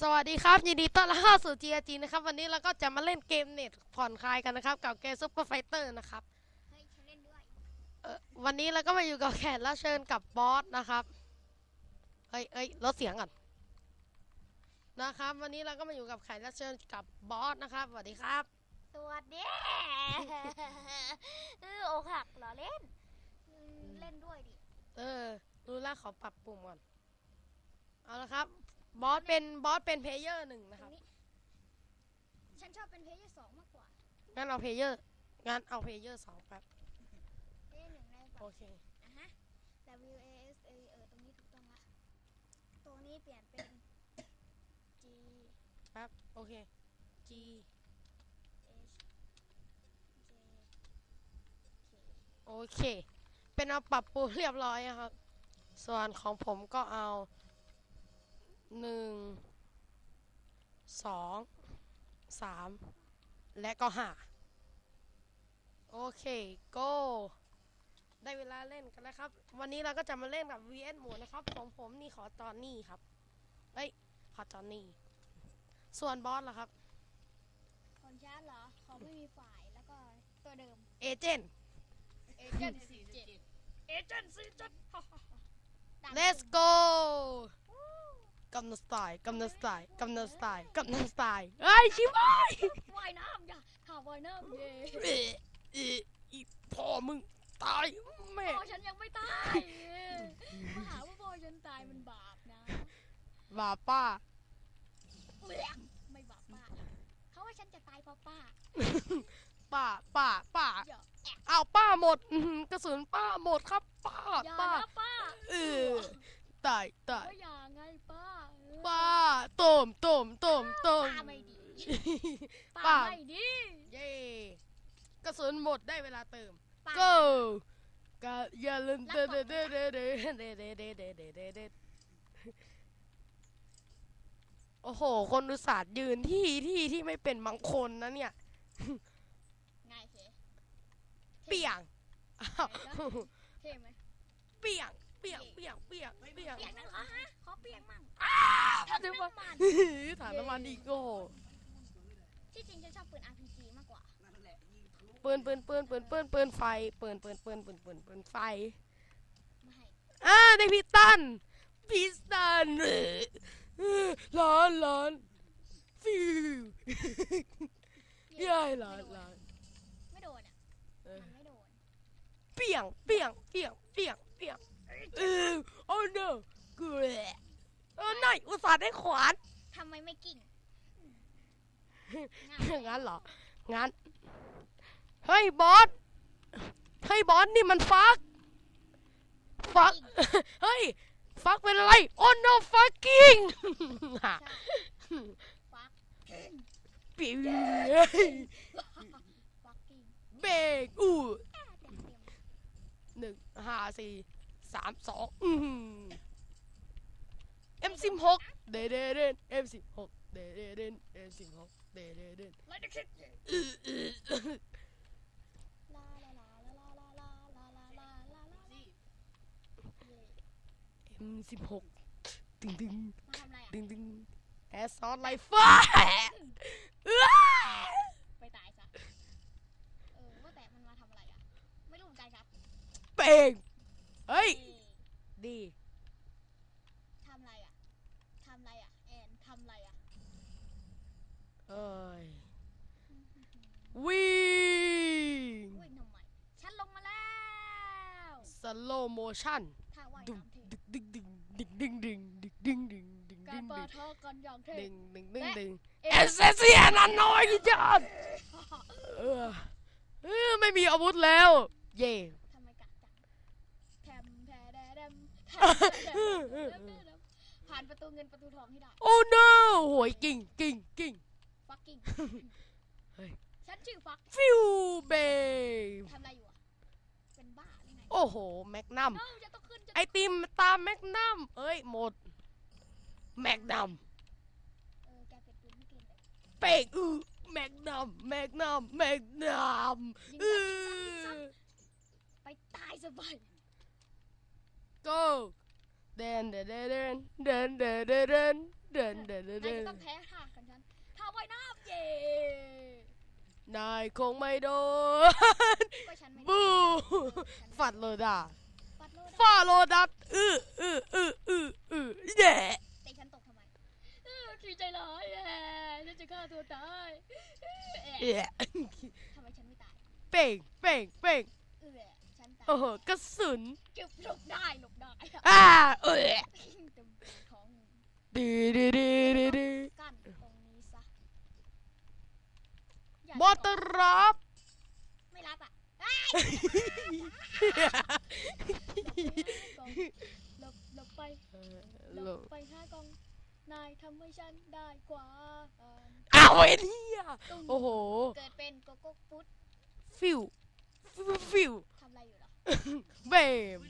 สวัสดีครับ ยินดีต้อนรับเข้าสู่ GRG นะครับ วันนี้เราก็จะมาเล่นเกมเน็ตผ่อนคลายกันนะครับ กับเกมซุปเปอร์ไฟเตอร์นะครับเฮ้ยฉันเล่นด้วยเอ่อวันนี้เราก็มาอยู่กับแขกรับเชิญกับบอสนะครับเฮ้ยเอ้ยลดเสียงก่อนนะครับ วันนี้เราก็มาอยู่กับแขกรับเชิญกับบอสนะครับสวัสดีครับ สวัสดี เอออกหักเหรอเล่นอืมเล่นด้วยดิ เออรู้แล้วขอปรับปุ่มก่อนเอาละครับ บอสเป็นบอสเป็นเพลเยอร์หนึ่งนะตครรับงนี้ฉันชอบเป็นเพลเยอร์สองมากกว่า งั้นเอาเพลเยอร์ งั้นเอาเพลเยอร์สองแป๊บเพลเยอร์หนึ่งในแบโอบเคอะฮะ W A S A เออตรงนี้ถูกต้องละตัวนี้เปลี่ยนเป็น G แป๊บโอเค G H J K โอเค เป็นเอาปรับปรุงเรียบร้อยอะครับ ส่วนของผมก็เอา หนึ่งสองสามและก็ห้าโอเค go ได้เวลาเล่นกันแล้วครับ วันนี้เราก็จะมาเล่นกับ VS หมูนะครับของผมนี่ขอจอนนี่ครับเฮ้ยขอจอนนี่ส่วนบอสล่ะครับคนชาร์จเหรอเขาไม่มีฝ่ายแล้วก็ตัวเดิม เอเจนต์เอเจนต์สี่เจ็ดเอเจนต์สี่เจ็ด let's go กำนันสไตล์กำนันสไตล์กำนันสไตล์กำนันสไตล์เฮ้ยชิบหายว่ายน้ำจ้ะข่าวว่ายน้ำเย่เอ๊ะเอ๊ะอีพ่อมึงตายแม่พ่อฉันยังไม่ตายมาหาว่าพ่อฉันตายมันบาปนะบาป้าไม่บาปป้าเขาว่าฉันจะตายเพราะป้าป้าป้าป้าอย่าแอะเอาป้าหมดอื้อหือกระสุนป้าหมดครับป้าอย่าป้านะป้าเออ ตายตายก็อย่าไงป้าเออป้าต้มต้มต้มต้มป้าไม่ดีป้าป้าไม่ดีเย้กระสุนหมดได้เวลาเติมป้า go ก็อย่าลืมเด้อเด้อเด้อเด้อเด้อเด้อเด้อเด้อเด้อเด้อเด้อเด้อโอ้โห คนอุตส่าห์ยืนที่ที่ที่ไม่เป็นบางคนนะเนี่ยไงเคเปียงอ้าวเท่ไหมเปียงเปียงเปียงเปียงเปียงเปียกนั่นเหรอฮะขอเปียกมั่งถังน้ำมันถังน้ำมันอีกโอ้โหที่จริงฉันชอบปืน RPG มากกว่าปืนปืนปืนปืนปืนปืนไฟปืนปืนปืนปืนปืนปืนไฟไม่ให้อ่าได้พิสตันพิสตันเออเออร้อนร้อนฟิวเย้ย่ายร้อนร้อนไม่โดนอะเออมันไม่โดนเปียงเปียงเปียงเปียงเปียงเออ โอ้ no เกลือเออไหนอุตส่าห์ได้ขวานทำไมไม่กิ่งง่ายงั้นเหรอ งั้น เฮ้ยบอส เฮ้ยบอสนี่มันฟัก ฟัก เฮ้ย ฟักเป็นอะไร โอ้ no fucking ใช่ฟักปิวฟักกิ่งเบรกอู้แอะเต็มเต็มหนึ่งห้าสี่ สามสองเอ็มสิบหกเดเดเดนเอ็มสิบหกเดเดเดนเอ็มสิบหกเดเดเดนเอ็มสิบหกดึงดึงดึงดึงแอสซอสไลฟ์เอง ดีทำอะไรอะทำอะไรอะ แอนทำอะไรอะ เอ้ย วิ่งอุ้ยทำไมฉันลงมาแล้วสโลโมชั่นท่าว่ายดึงน้ำเท่ดึงดึงดึงดึงดึงดึงดึงดึงดึงดึงกาดึรงปะดึงทะกันอย่างเท่ดึงดึงดึงดึงเอ๊ะเอสเซเซียนันน้อยจัดเออเออไม่มีอาวุธแล้ว เย่ ผ่านประตูเงินประตูทองให้ได้ โอ้ no โหยกิ่งกิ่งกิ่งฟักกิ้งเฮ้ยฉันชื่อฟักฟิวเบทำอะไรอยู่อะเป็นบ้าหรือไงโอ้โห แมกนัมเอ้าจะต้องขึ้นจะไอติมตามแมกนัมเอ้ยหมด แมกนัมเออแกเป็นปืนไม่เก่งเลยเป่งอือแมกนัมแมกนัมแมกนัมยิงเอซ้ำยิงซ้อำไปตายสบาย go เดินเดินเดินเดินเดินเดินเดินเดินเดินเดินนายเดิจะนต้องแพ้ท่ากันฉันท่าว่ายน้ำเย่นายคงไม่โดนก็ฉันไม่ได้บูเออฉันไม่ฟัดโลดาปัดโลดฟาโลดัสอืออืออืออืออือแย่แต่ฉันตกทำไมเออขี้ใจร้ายแย่ฉันจะฆ่าตัวตายเออแย่ทำไมฉันไม่ตาย เป่งเป่งเป่งเออฉันตาย โอ้โหกระสุนจึบหลบได้หลบได้อ่าเอ้ยเต็มท้องดีดีดีดีดีกั้นตรงนี้ซะอย่าบอตรับไม่รับอะอ้ายหลบหลบไปหลบไปห้ากองนายทำให้ฉันได้กว่าเอิ่มอ้าวไอ้เนี่ยตุ้มโอ้โหเกิดเป็นโกโก้ฟุตฟิวฟิว เหรอเบม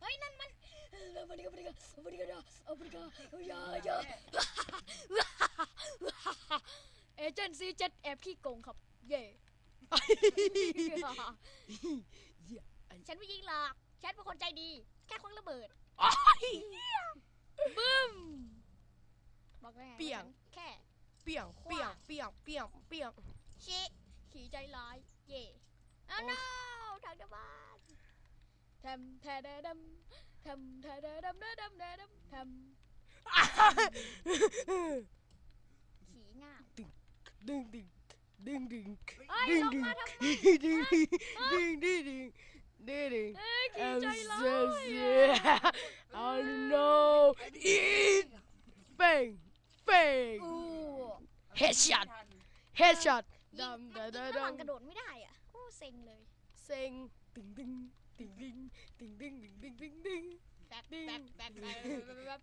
เฮ้ยนั่นมันเอาไปดิเอาไปดิเอาไปดิเอาไปดิเอาอย่าอย่าเอเจนซี่เจ็ดแอบขี้โกงครับ เย่ฉันไม่ยิงหรอกฉันเป็นคนใจดี แค่คว้างระเบิดอ้ายบึ้มบอกแล้วไงเปี่ยงว่าฉันแค่เปียงเปียงเปียงเปียงเปียงชิขี่ใจร้าย เย่อ้าว no ทางเดบ้าน ทำแทดดำทำแทดดำดำดำดำทำขี่ง่าวดึงดึงดึงดึงเอ้ยดึงลงดึงมาทำไมดึงดึงดึงดึงดึงดึงดึงเอ้ยขี่ I'm ใจร้าย so อะ sad oh no eat bang bang อู้ headshot headshot ยิดำงดำยิงดำระหว่างดำกระโดดไม่ได้อะโอ้เซ็งเลย เซ็งตึงตึง ติงดิงติงดิงติงดิงติงดิงแบกแบกแบกแบกแบก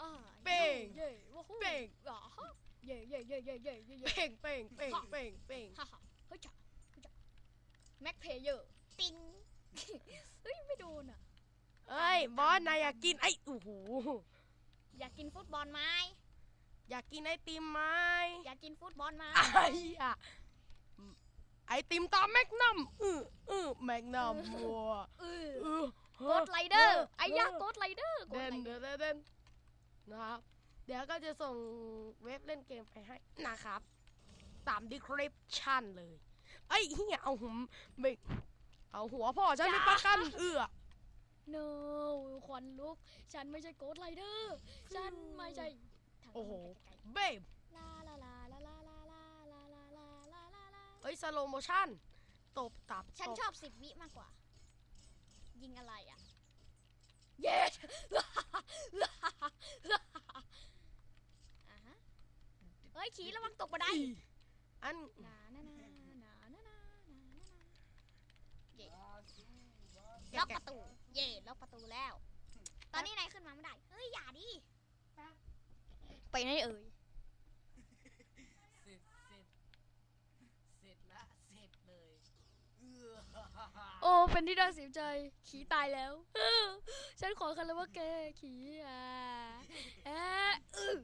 อ่าเป่งเย่ว้าวเป่งหรอเย่เย่เย่เย่เย่เย่เป่งเป่งเป่งเป่งเป่งฮ่าฮ่าเฮ้ยจ้ะเฮ้ยจ้ะแม็กเพเยอร์ติงเฮ้ยไม่โดนอะเอ้ยบอสนายอยากกินไอ้โอ้โหอยากกินฟุตบอลไหมอยากกินไอติมไหมอยากกินฟุตบอลไหมไอ้อะ ไอติมตามแมกนัมอืออือแมกนัมวัวเออเออโกดไลเดอร์ไอ้ยาโกดไลเดอร์โกดเด่นไลเดเด่อร์นเด่นเด่นนะครับ เดี๋ยวก็จะส่งเว็บเล่นเกมไปให้นะครับ ตามดีคริปชั่นเลย ไอ้เหี้ยเอาหุมไม่เอาหัวพ่อฉันไปประกันเอื้อโนควันลุก ฉันไม่ใช่โกดไลเดอร์ ฉันไม่ใช่ทางโอ้โหไกลเบม สโลโมชั่นตบตับฉันตบ ชอบสิบวิมากกว่า ยิงอะไรอะ เย้ อ่าฮะเฮ้ย ขี่ระวังตกบันไดอีอันนานานานานานานานาเย่แกะล็อกแกะประตู เย่ล็อกประตูแล้ว ตอนนี้นายขึ้นมาไม่ได้ เฮ้ย อย่าดิ ไปไหนเอ่ย เสร็จเสร็จเสร็จละเสร็จเลยเออ โอ้ เป็นที่น่าเสียใจ ขี่ตายแล้ว ฉันขอคันแล้วว่าแก ขี่อะเอ๊ะอื้อ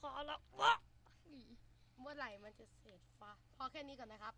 ขอแล้ววะเมื่อไหร่มันจะเสร็จฟ้าพอแค่นี้ก่อนนะครับ